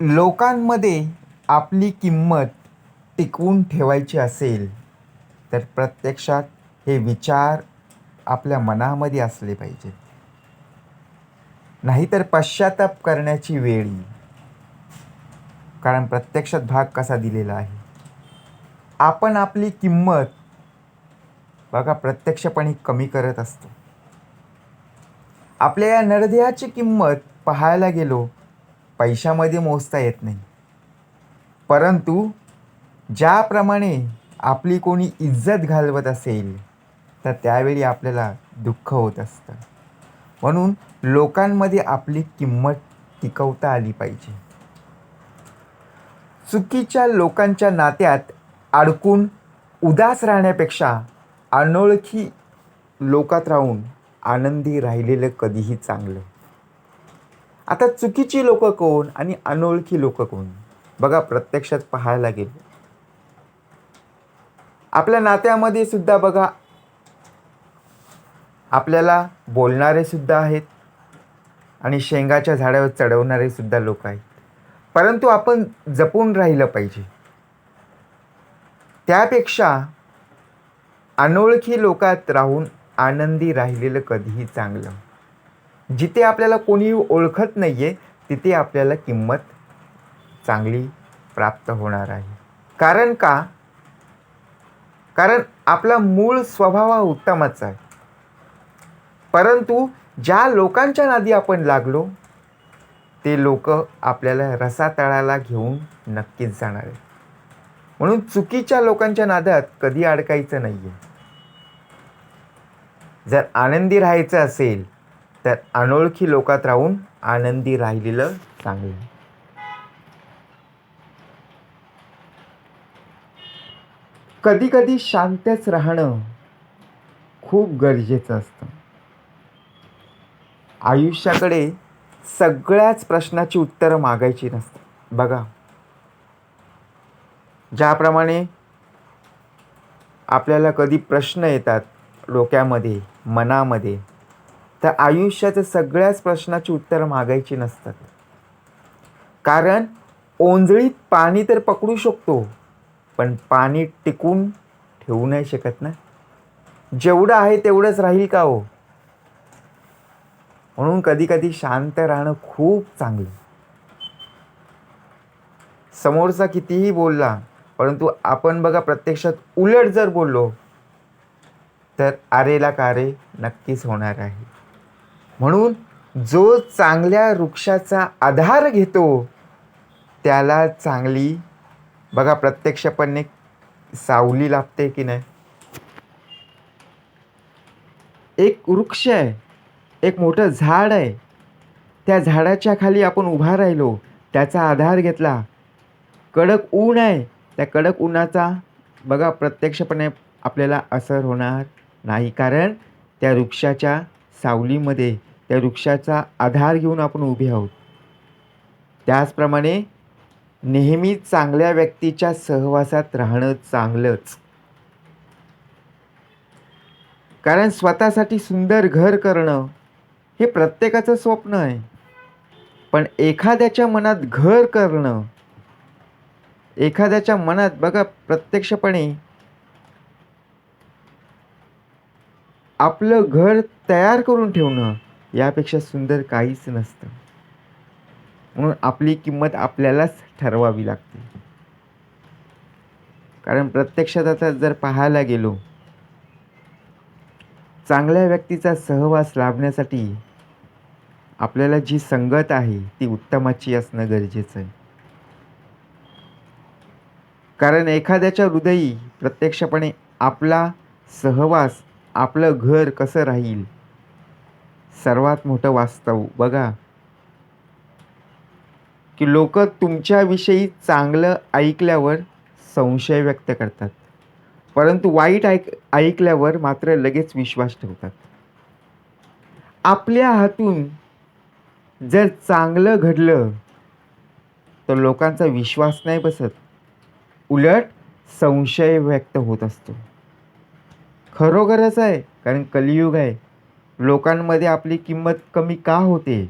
लोकांमध्ये आपली किंमत टिकवून ठेवायची असेल तर प्रत्यक्षात हे विचार आपल्या मनामध्ये असले पाहिजेत. नाहीतर पश्चाताप करण्याची वेळ येईल. कारण प्रत्यक्षात भाग कसा दिलेला आहे? आपण आपली किंमत बघा प्रत्यक्षपणे कमी करत असतो. आपल्या या नरदेहाची किंमत पाहायला गेलो पैशामध्ये मोजता येत नाही. परंतु ज्याप्रमाणे आपली कोणी इज्जत घालवत असेल तर त्यावेळी आपल्याला दुःख होत असतं. म्हणून लोकांमध्ये आपली किंमत टिकवता आली पाहिजे. चुकीच्या लोकांच्या नात्यात अडकून उदास राहण्यापेक्षा अनोळखी लोकात राहून आनंदी राहिलेलं कधीही चांगलं. आता चुकीची लोक कोण आणि अनोळखी लोक कोण? बघा प्रत्यक्षात पाहायला गेले आपल्या नात्यामध्ये सुद्धा बघा आपल्याला बोलणारे सुद्धा आहेत आणि शेंगाच्या झाडावर चढवणारे सुद्धा लोक आहेत. परंतु आपण जपून राहिलं पाहिजे. त्यापेक्षा अनोळखी लोकात राहून आनंदी राहिलेलं कधीही चांगलं. जिथे आपल्याला कोणी ओळखत नाही आहे तिथे आपल्याला किंमत चांगली प्राप्त होणार आहे. कारण का? कारण आपला मूळ स्वभाव हा उत्तमच आहे. परंतु ज्या लोकांच्या नादी आपण लागलो ते लोक आपल्याला रसातळाला घेऊन नक्कीच जाणार आहेत. म्हणून चुकीच्या लोकांच्या नादात कधी अडकायचं नाही आहे जर आनंदी राहायचं असेल तर अनोळखी लोकात राहून आनंदी राहिलेलं चांगलं कधी कधी शांतच राहणं खूप गरजेचं असतं. आयुष्याकडे सगळ्याच प्रश्नाची उत्तरं मागायची नसतात. बघा. ज्याप्रमाणे आपल्याला कधी प्रश्न येतात डोक्यामध्ये मनामध्ये तर आयुष्याच्या सगळ्याच प्रश्नाची उत्तरं मागायची नसतात. कारण ओंजळीत पाणी तर पकडू शकतो पण पाणी टिकून ठेवू नाही शकत ना? जेवढं आहे तेवढंच राहील का हो? म्हणून कधीकधी शांत राहणं खूप चांगलं. समोरचा कितीही बोलला परंतु आपण बघा प्रत्यक्षात उलट जर बोललो तर आरेला कारे नक्कीच होणार आहे. म्हणून जो चांगल्या वृक्षाचा आधार घेतो त्याला चांगली बघा प्रत्यक्षपणे सावली लाभते की नाही? एक वृक्ष आहे एक मोठं झाड आहे. त्या झाडाच्या खाली आपण उभा राहिलो त्याचा आधार घेतला. कडक ऊन आहे त्या कडक उन्हाचा बघा प्रत्यक्षपणे आपल्याला असर होणार नाही कारण त्या वृक्षाच्या सावलीमध्ये त्या वृक्षाचा आधार घेऊन आपण उभे आहोत. त्याचप्रमाणे नेहमी चांगल्या व्यक्तीच्या सहवासात राहणं चांगलंच. कारण स्वतःसाठी सुंदर घर करणं हे प्रत्येकाचं स्वप्न आहे. पण एखाद्याच्या मनात घर करणं एखाद्याच्या मनात बघा प्रत्यक्षपणे आपलं घर तयार करून ठेवणं यापेक्षा सुंदर काहीच नसतं. म्हणून आपली किंमत आपल्यालाच ठरवावी लागते. कारण प्रत्यक्षात आता जर पाहायला गेलो चांगल्या व्यक्तीचा सहवास लाभण्यासाठी आपल्याला जी संगत आहे ती उत्तमाची असणं गरजेचं आहे. कारण एखाद्याच्या हृदयी प्रत्यक्षपणे आपला सहवास आपलं घर कसं राहील सर्वात मोठं वास्तव. बघा. की लोक तुमच्याविषयी चांगलं ऐकल्यावर संशय व्यक्त करतात. परंतु वाईट ऐक ऐकल्यावर मात्र लगेच विश्वास ठेवतात. आपल्या हातून जर चांगलं घडलं तर लोकांचा विश्वास नाही बसत. उलट संशय व्यक्त होत असतो. खरोखरच आहे कारण कलियुग आहे. लोकांमध्ये आपली किंमत कमी का होते?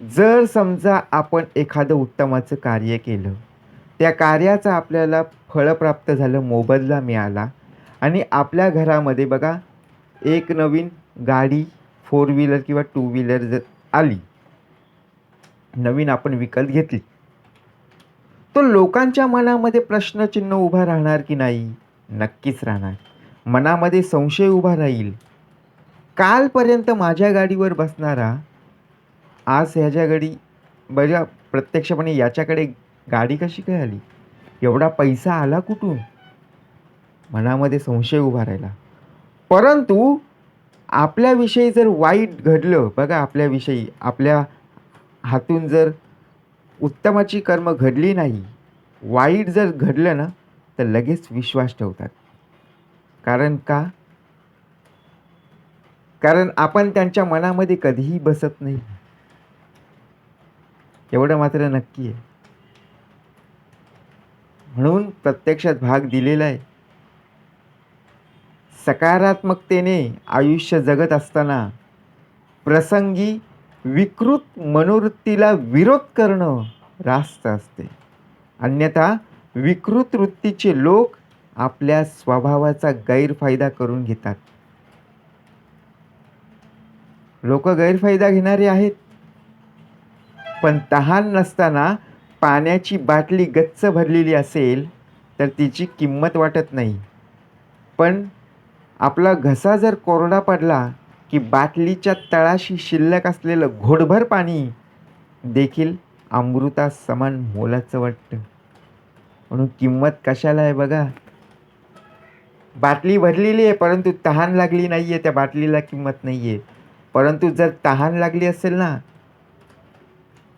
जर समजा आपण एखादं उत्तमाचं कार्य केलं त्या कार्याचं आपल्याला फळ प्राप्त झालं मोबदला मिळाला आणि आपल्या घरामध्ये बघा एक नवीन गाडी फोर व्हीलर किंवा टू व्हीलर जर आली नवीन आपण विकत घेतली तो लोकांच्या मनामध्ये प्रश्नचिन्ह उभा राहणार की नाही? नक्कीच राहणार. मनामध्ये संशय उभा राहील. कालपर्यंत माझ्या गाडीवर बसणारा आज ह्याच्या गाडी बघा प्रत्यक्षपणे याच्याकडे गाडी कशी काय आली? एवढा पैसा आला कुठून? मनामध्ये संशय उभा राहिला. परंतु आपल्याविषयी जर वाईट घडलं बघा आपल्याविषयी आपल्या हातून जर उत्तमाची कर्म घडली नाही वाईट जर घडलं ना तर लगेच विश्वास ठेवतात. कारण का? कारण आपण त्यांच्या मनामध्ये कधीही बसत नाही. एवढं मात्र नक्की आहे. म्हणून प्रत्यक्षात भाग दिलेला आहे. सकारात्मकतेने आयुष्य जगत असताना प्रसंगी विकृत मनोवृत्तीला विरोध करणं रास्त असते. अन्यथा विकृत वृत्तीचे लोक आपल्या स्वभावाचा गैरफायदा करून घेतात. लोक गैरफायदा घेणारे आहेत. पण तहान नसताना पाण्याची बाटली गच्च भरलेली असेल तर तिची किंमत वाटत नाही. पण आपला घसा जर कोरडा पडला की बाटलीच्या तळाशी शिल्लक असलेलं घोडभर पाणी देखील अमृता समान मोलाचं वाटतं. म्हणून किंमत कशाला आहे बघा? बाटली भरलेली आहे परंतु तहान लागली नाही आहे त्या बाटलीला किंमत नाही आहे परंतु जर तहान लागली असेल ना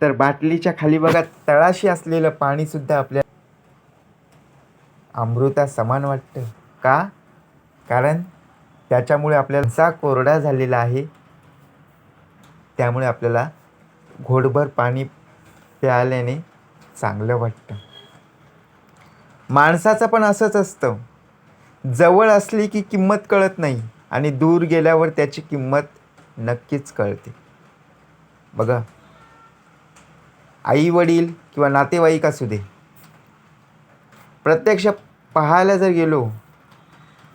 तर बाटलीच्या खाली बघा तळाशी असलेलं पाणीसुद्धा आपल्या अमृता समान वाटतं. का? कारण त्याच्यामुळे आपल्याला कोरडा झालेला आहे. त्यामुळे आपल्याला घोडभर पाणी प्यायल्याने चांगलं वाटतं. माणसाचं पण असंच असतं. जवळ असली की किंमत कळत नाही आणि दूर गेल्यावर त्याची किंमत नक्कीच कळते. बघा. आई वडील किंवा नातेवाईक असू दे. प्रत्यक्ष पाहायला जर गेलो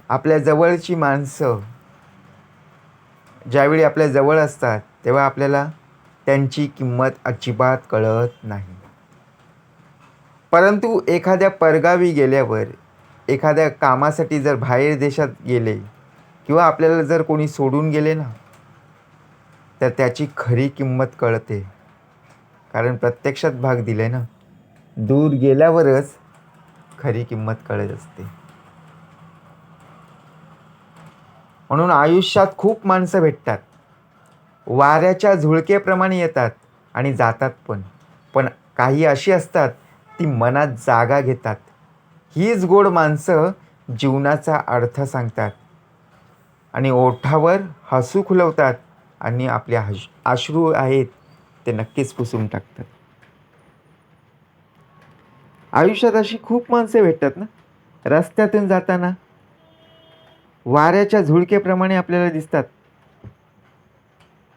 आपल्या जवळची माणसं ज्यावेळी आपल्या जवळ असतात तेव्हा आपल्याला त्यांची किंमत अजिबात कळत नाही. परंतु एखाद्या परगावी गेल्यावर एखाद्या कामासाठी जर बाहेर देशात गेले किंवा आपल्याला जर कोणी सोडून गेले ना तर त्याची खरी किंमत कळते. कारण प्रत्यक्षात भाग दिले ना. दूर गेल्यावरच खरी किंमत कळत असते. म्हणून आयुष्यात खूप माणसं भेटतात. वाऱ्याच्या झुळकेप्रमाणे येतात आणि जातात पण. पण काही अशी असतात ती मनात जागा घेतात. हीच गोड माणसं जीवनाचा अर्थ सांगतात. आणि ओठावर हसू खुलवतात. आणि आपले हश अश्रू आहेत ते नक्कीच पुसून टाकतात. आयुष्यात अशी खूप माणसे भेटतात ना? रस्त्यातून जाताना वाऱ्याच्या झुळकेप्रमाणे आपल्याला दिसतात.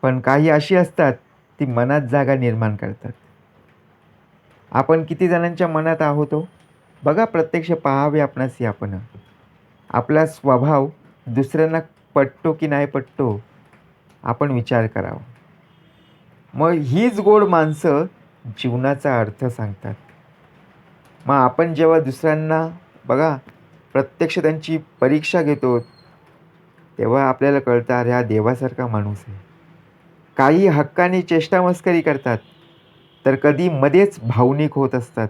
पण काही अशी असतात ती मनात जागा निर्माण करतात. आपण किती जणांच्या मनात आहोत हो? बघा प्रत्यक्ष पाहावे आपणास आपण. आपला स्वभाव दुसऱ्यांना पटतो की नाही पटतो आपण विचार करावा. मग हीच गोड माणसं जीवनाचा अर्थ सांगतात. मग आपण जेव्हा दुसऱ्यांना बघा प्रत्यक्ष त्यांची परीक्षा घेतो तेव्हा आपल्याला कळतं अरे हा देवासारखा माणूस आहे. काही हक्काने चेष्टामस्करी करतात तर कधी मध्येच भावनिक होत असतात.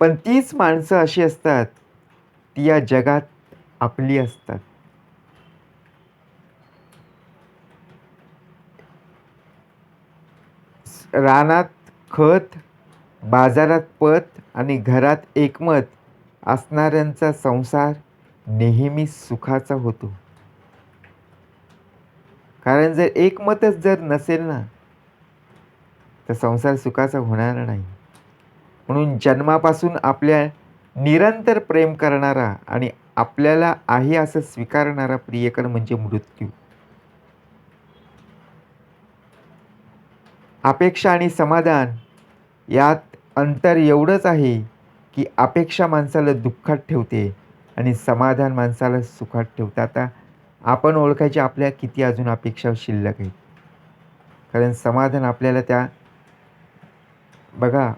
पण तीच माणसं अशी असतात ती या जगात आपली असतात. रानात खत बाजारात पत आणि घरात एकमत असणाऱ्यांचा संसार नेहमी सुखाचा होतो. कारण जर एकमतच जर नसेल ना तर संसार सुखाचा होणार नाही. म्हणून जन्मापासून आपल्या निरंतर प्रेम करणारा आणि आपल्याला आहे असं स्वीकारणारा प्रियकर म्हणजे मृत्यू. अपेक्षा आणि समाधान यात अंतर एवढंच आहे की अपेक्षा माणसाला दुःखात ठेवते आणि समाधान माणसाला सुखात ठेवतं. आता आपण ओळखायचे आपल्या किती अजून अपेक्षा शिल्लक आहेत कारण समाधान आपल्याला त्या बघा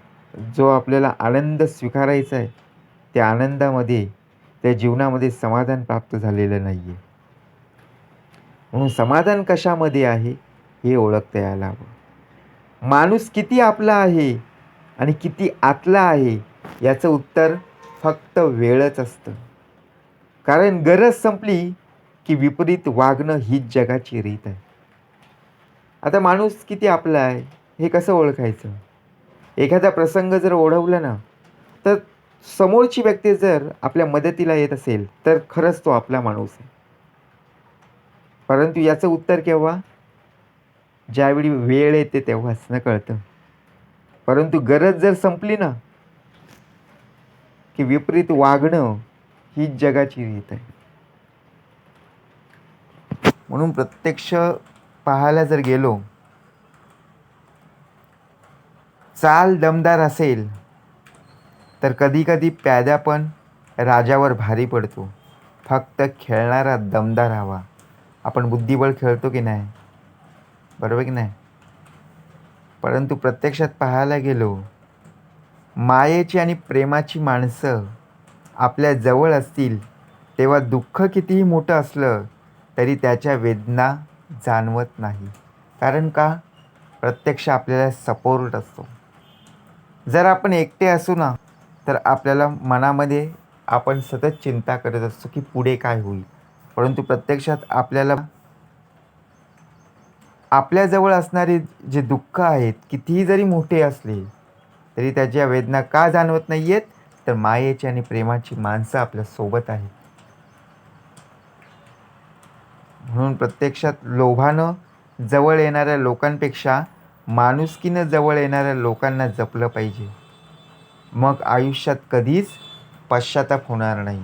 जो आपल्याला आनंद स्वीकारायचा आहे त्या आनंदामध्ये त्या जीवनामध्ये समाधान प्राप्त झालेलं नाही आहे म्हणून समाधान कशामध्ये आहे हे ओळखता यायला हवं. माणूस किती आपला आहे आणि किती आतला आहे याचं उत्तर फक्त वेळच असतं. कारण गरज संपली की विपरीत वागणं हीच जगाची रीत आहे. आता माणूस किती आपला आहे हे कसं ओळखायचं? एखादा प्रसंग जर ओढवला ना तर समोरची व्यक्ती जर आपल्या मदतीला येत असेल तर खरंच तो आपला माणूस आहे. परंतु याचं उत्तर केव्हा? ज्यावेळी वेळ येते तेव्हाच न कळतं. परंतु गरज जर संपली ना की विपरीत वागणं हीच जगाची रीत आहे. म्हणून प्रत्यक्ष पाहायला जर गेलो चाल दमदार असेल तर कधीकधी प्यादा पण राजावर भारी पडतो. फक्त खेळणारा दमदार हवा. आपण बुद्धिबळ खेळतो की नाही? बरोबर की नाही? परंतु प्रत्यक्षात पाहायला गेलो मायेची आणि प्रेमाची माणसं आपल्या जवळ असतील तेव्हा दुःख कितीही मोठं असलं तरी त्याच्या वेदना जाणवत नाही. कारण का? प्रत्यक्ष आपल्याला सपोर्ट असतो. जर आपण एकटे असू ना तर आपल्याला मनामध्ये आपण सतत चिंता करत असतो की पुढे काय होईल. परंतु प्रत्यक्षात आपल्याला आपल्याजवळ असणारे जे दुःख आहेत कितीही जरी मोठे असले तरी त्याच्या वेदना का जाणवत नाही आहेत तर मायेची आणि प्रेमाची माणसं आपल्यासोबत आहेत. म्हणून प्रत्यक्षात लोभानं जवळ येणाऱ्या लोकांपेक्षा माणुसकीनं जवळ येणाऱ्या लोकांना जपलं पाहिजे. मग आयुष्यात कधीच पश्चाताप होणार नाही.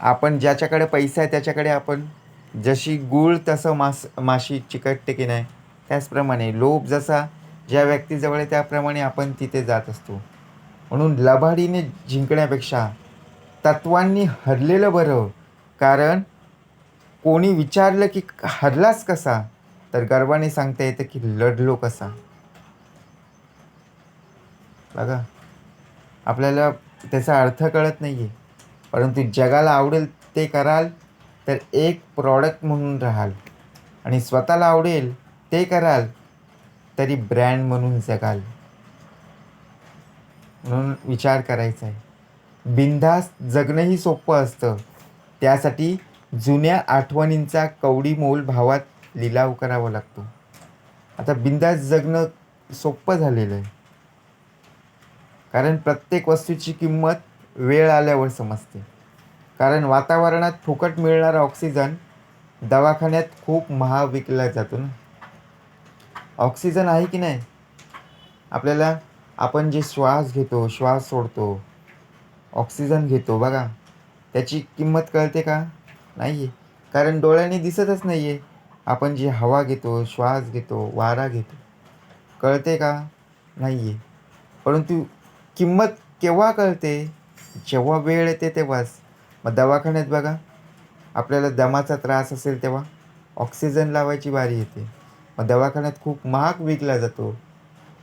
आपण ज्याच्याकडे पैसा आहे त्याच्याकडे आपण जशी गूळ तसं मास माशी चिकटते की नाही त्याचप्रमाणे लोभ जसा ज्या व्यक्तीजवळ आहे त्याप्रमाणे आपण तिथे जात असतो. म्हणून लबाडीने जिंकण्यापेक्षा तत्वांनी हरलेलं बरं कारण कोणी विचारलं की हरलास कसा तर गर्वाने सांगता येतं की लढलो कसा. बघा आपल्याला त्याचा अर्थ कळत नाही आहे परंतु जगाला आवडेल ते कराल तर एक प्रॉडक्ट म्हणून राहाल. आणि स्वतःला आवडेल ते कराल तरी ब्रँड म्हणून जगाल. म्हणून विचार करायचा आहे. बिंधास जगणंही सोपं असतं. त्यासाठी जुन्या आठवणींचा कवडी मोल भावात लिलाव करावा लागतो. आता बिंदास जगणं सोपं झालेलं आहे. कारण प्रत्येक वस्तूची किंमत वेळ आल्यावर समजते. कारण वातावरणात फुकट मिळणारा ऑक्सिजन दवाखान्यात खूप महाग विकला जातो ना. ऑक्सिजन आहे की नाही? आपल्याला आपण जे श्वास घेतो श्वास सोडतो ऑक्सिजन घेतो बघा. त्याची किंमत कळते का? नाही आहे कारण डोळ्याने दिसतच नाही आहे आपण जी हवा घेतो श्वास घेतो वारा घेतो. कळते का? नाही आहे परंतु किंमत केव्हा कळते? जेव्हा वेळ येते तेव्हाच. मग दवाखान्यात बघा. आपल्याला दमाचा त्रास असेल तेव्हा ऑक्सिजन लावायची बारी येते. मग दवाखान्यात खूप महाग विकला जातो.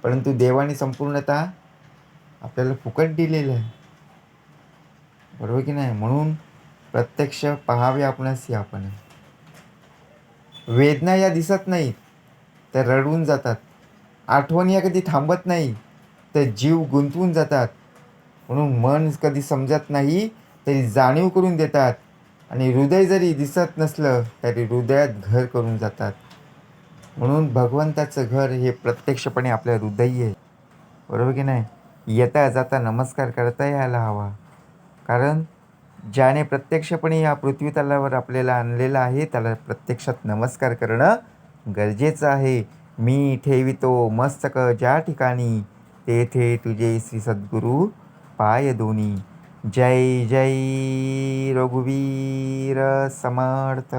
परंतु देवाने संपूर्णतः आपल्याला फुकट दिलेलं आहे. बरोबर की नाही? म्हणून प्रत्यक्ष पहावे आपणास आपण. वेदना या दिसत नाहीत त्या रडून जातात. आठवणी या कधी थांबत नाही तर जीव गुंतवून जातात. म्हणून मन कधी समजत नाही तरी जाणीव करून देतात. आणि हृदय जरी दिसत नसलं तरी हृदयात घर करून जातात. म्हणून भगवंताचं घर हे प्रत्यक्षपणे आपल्या हृदयी आहे. बरोबर की नाही? येता जाता नमस्कार करता यायला हवा. कारण ज्याने प्रत्यक्षपणे या पृथ्वी तलावर आपल्याला आणलेलं आहे त्याला प्रत्यक्षात नमस्कार करणं गरजेचं आहे. मी ठेवितो मस्तक ज्या ठिकाणी तेथे तुझे श्री सद्गुरू पाय दोन्ही. जय जय रघुवीर समर्थ।